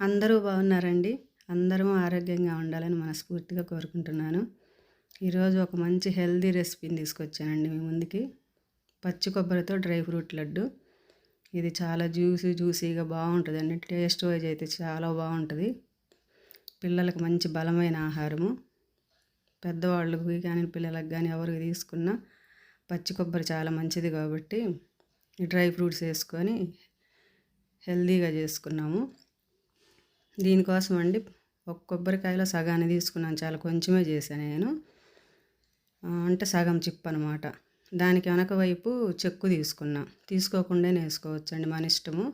అందరూ బాగున్నారండి. అందరం ఆరోగ్యంగా ఉండాలని మనస్ఫూర్తిగా కోరుకుంటున్నాను. ఈరోజు ఒక మంచి హెల్దీ రెసిపీని తీసుకొచ్చానండి మీ ముందుకి. పచ్చి కొబ్బరితో డ్రై ఫ్రూట్ లడ్డు. ఇది చాలా జ్యూసీ జ్యూసీగా బాగుంటుందండి. టేస్ట్ వైజ్ అయితే చాలా బాగుంటుంది. పిల్లలకు మంచి బలమైన ఆహారము. పెద్దవాళ్ళకి కానీ పిల్లలకు కానీ ఎవరికి తీసుకున్నా పచ్చి కొబ్బరి చాలా మంచిది కాబట్టి డ్రై ఫ్రూట్స్ వేసుకొని హెల్దీగా చేసుకున్నాము. దీనికోసం అండి ఒక కొబ్బరికాయలో సగాన్ని తీసుకున్నాను చాలా కొంచెమే చేశాను నేను. అంటే సగం చిప్ అనమాట దానికి వెనక వైపు చెక్కు తీసుకున్నా. తీసుకోకుండా వేసుకోవచ్చు అండి మన ఇష్టము.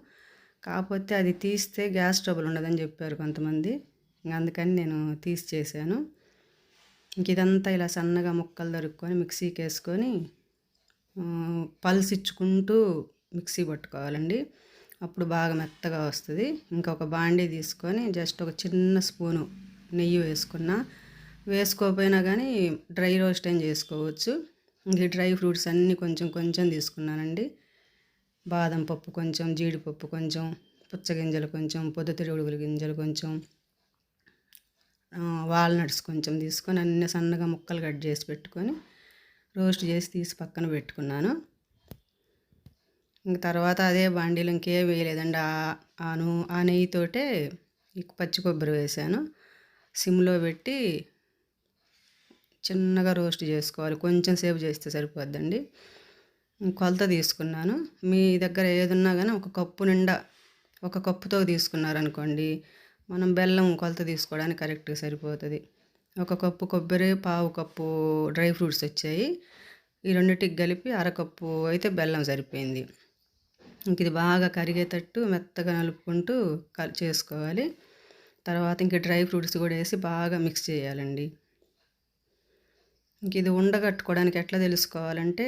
కాకపోతే అది తీస్తే గ్యాస్ ట్రబుల్ ఉండదని చెప్పారు కొంతమంది. అందుకని నేను తీసి చేశాను. ఇంక ఇదంతా ఇలా సన్నగా ముక్కలు దొరుకుకొని మిక్సీకి వేసుకొని పల్స్ ఇచ్చుకుంటూ మిక్సీ పట్టుకోవాలండి. అప్పుడు బాగా మెత్తగా వస్తుంది. ఇంకొక బాండీ తీసుకొని జస్ట్ ఒక చిన్న స్పూను నెయ్యి వేసుకున్న. వేసుకోకపోయినా కానీ డ్రై రోస్ట్ అని చేసుకోవచ్చు. ఈ డ్రై ఫ్రూట్స్ అన్నీ కొంచెం కొంచెం తీసుకున్నానండి. బాదం పప్పు కొంచెం జీడిపప్పు కొంచెం పుచ్చగింజలు కొంచెం పొద్దుతిరుగుడుగుల గింజలు కొంచెం వాల్నట్స్ కొంచెం తీసుకొని అన్నీ సన్నగా ముక్కలు కట్ చేసి పెట్టుకొని రోస్ట్ చేసి తీసి పక్కన పెట్టుకున్నాను. ఇంక తర్వాత అదే బాండీలు ఇంకేం వేయలేదండి. ఆ ఆ నెయ్యితోటే పచ్చి కొబ్బరి వేసాను. సిమ్లో పెట్టి చిన్నగా రోస్ట్ చేసుకోవాలి. కొంచెం సేపు చేస్తే సరిపోద్దండి. కొలత తీసుకున్నాను. మీ దగ్గర ఏదున్నా కానీ ఒక కప్పు నిండా ఒక కప్పుతో తీసుకున్నారనుకోండి మనం బెల్లం కొలత తీసుకోవడానికి కరెక్ట్గా సరిపోతుంది. ఒక కప్పు కొబ్బరి పావు కప్పు డ్రై ఫ్రూట్స్ వచ్చాయి. ఈ రెండింటికి కలిపి అరకప్పు అయితే బెల్లం సరిపోయింది. ఇంక ఇది బాగా కరిగేటట్టు మెత్తగా నలుపుకుంటూ చేసుకోవాలి. తర్వాత ఇంక డ్రై ఫ్రూట్స్ కూడా వేసి బాగా మిక్స్ చేయాలండి. ఇంక ఇది ఉండగట్టుకోవడానికి ఎట్లా తెలుసుకోవాలంటే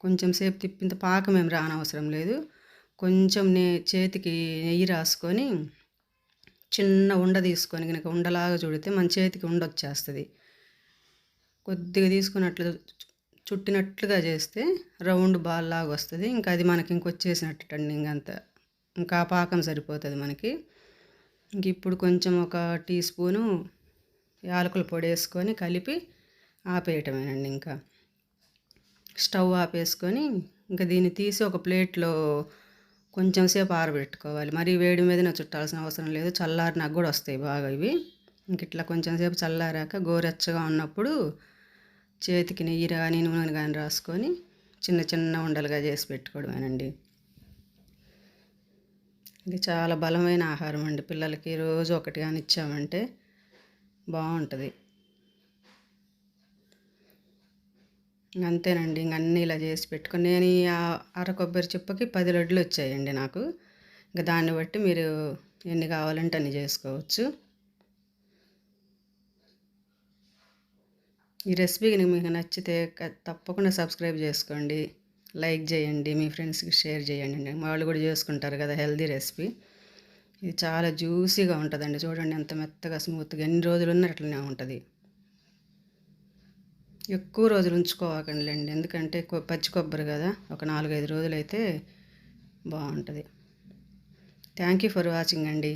కొంచెం సేపు తిప్పింత పాకం ఏం రానవసరం లేదు. కొంచెం నే చేతికి నెయ్యి రాసుకొని చిన్న ఉండ తీసుకొని కనుక ఉండలాగా చూడితే మన చేతికి ఉండొచ్చేస్తుంది కొద్దిగా తీసుకున్నట్లు చుట్టినట్లుగా చేస్తే రౌండ్ బాల్ లాగా వస్తుంది. ఇంకా అది మనకి ఇంకొచ్చేసినట్టు అండి అంతా. ఇంకా పాకం సరిపోతుంది మనకి. ఇంక ఇప్పుడు కొంచెం ఒక టీ స్పూను యాలకుల పొడి వేసుకొని కలిపి ఆపేయటమేనండి ఇంకా. స్టవ్ ఆపేసుకొని ఇంకా దీన్ని తీసి ఒక ప్లేట్లో కొంచెం సేపు ఆరబెట్టుకోవాలి. మరి వేడి మీదనే చుట్టాల్సిన అవసరం లేదు. చల్లారినాక కూడా వస్తాయి బాగా ఇవి. ఇంక ఇట్లా కొంచెం సేపు చల్లారాక గోరెచ్చగా ఉన్నప్పుడు చేతికి నెయ్యి కానీ నూనె కానీ రాసుకొని చిన్న చిన్న ఉండలుగా చేసి పెట్టుకోవడమేనండి. ఇది చాలా బలమైన ఆహారం అండి. పిల్లలకి రోజు ఒకటి కానీ ఇచ్చామంటే బాగుంటుంది. అంతేనండి. ఇంక అన్నీ ఇలా చేసి పెట్టుకొని నేను ఈ అర కొబ్బరి చిప్పకి పది లడ్లు వచ్చాయండి నాకు. ఇంకా దాన్ని బట్టి మీరు ఎన్ని కావాలంటే అన్ని చేసుకోవచ్చు. ఈ రెసిపీ మీకు నచ్చితే తప్పకుండా సబ్స్క్రైబ్ చేసుకోండి. లైక్ చేయండి మీ ఫ్రెండ్స్కి షేర్ చేయండి. వాళ్ళు కూడా చేసుకుంటారు కదా హెల్దీ రెసిపీ. ఇది చాలా జ్యూసీగా ఉంటుందండి. చూడండి ఎంత మెత్తగా స్మూత్గా. ఎన్ని రోజులు ఉన్నా అట్లనే ఉంటుంది. ఎక్కువ రోజులు ఉంచుకోవాకండి అండి ఎందుకంటే పచ్చి కొబ్బరి కదా. ఒక నాలుగైదు రోజులు అయితే బాగుంటుంది. థ్యాంక్ యూ ఫర్ వాచింగ్ అండి.